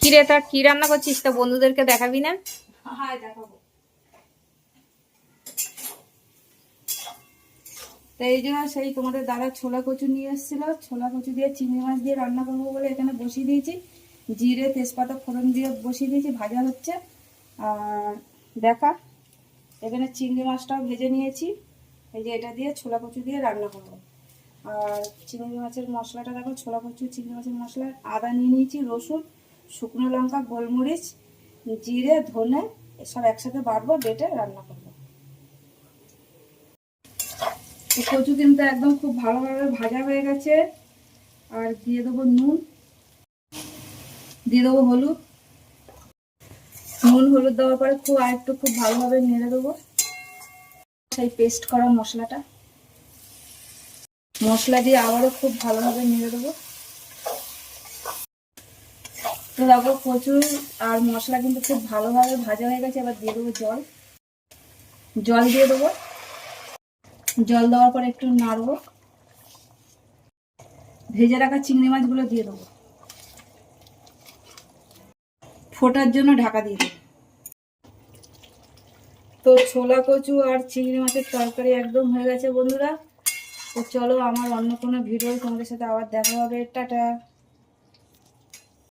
কিরে, তা কি রান্না করছিস? তা বন্ধুদেরকে দেখাবি না? হ্যাঁ দেখাবো। এই জন্য সেই ছোলা কচু নিয়ে এসেছিল। ছোলা কচু দিয়ে চিংড়ি মাছ দিয়ে রান্না করব বলে এখানে বসিয়ে দিয়েছি। জিরে, তেজপাতা, ফোড়ন দিয়ে বসিয়ে দিয়েছি, ভাজা হচ্ছে। আর দেখা, এখানে চিংড়ি মাছটাও ভেজে নিয়েছি। এই যে এটা দিয়ে ছোলা কচু দিয়ে রান্না করব। আর চিংড়ি মাছের মশলাটা দেখো, ছোলা কচু, চিংড়ি মাছের মশলা আদা নিয়ে নিয়েছি, রসুন শুকনো লঙ্কা, গোলমরিচ, জিরে, ধনে এসব একসাথে বাটবো, বেটে রান্না করব। কচু কিন্তু একদম খুব ভালোভাবে ভাজা হয়ে গেছে। আর দিয়ে দেবো নুন। দিয়ে দেবো হলুদ। নুন, হলুদ দেওয়ার পরে খুব আর একটু খুব ভালোভাবে নেড়ে দেবো। সেই পেস্ট করা মশলাটা। মশলা দিয়ে আবারও খুব ভালোভাবে নেড়ে দেবো। তো দেখো প্রচুর, আর মশলা কিন্তু খুব ভালোভাবে ভাজা হয়ে গেছে, এবার দিয়ে দেবো জল। জল দিয়ে দেবো। জল দেওয়ার পর একটু নাড়বো। ভেজে রাখা চিংড়ি মাছগুলো দিয়ে দেবো। ফোটার জন্য ঢাকা দিয়ে দেবো। তো ছোলা কচু আর চিংড়ি মাছের তরকারি একদম হয়ে গেছে বন্ধুরা। তো চলো আমার অন্য কোনো ভিডিও তোমাদের সাথে আবার দেখা হবে। টাটা।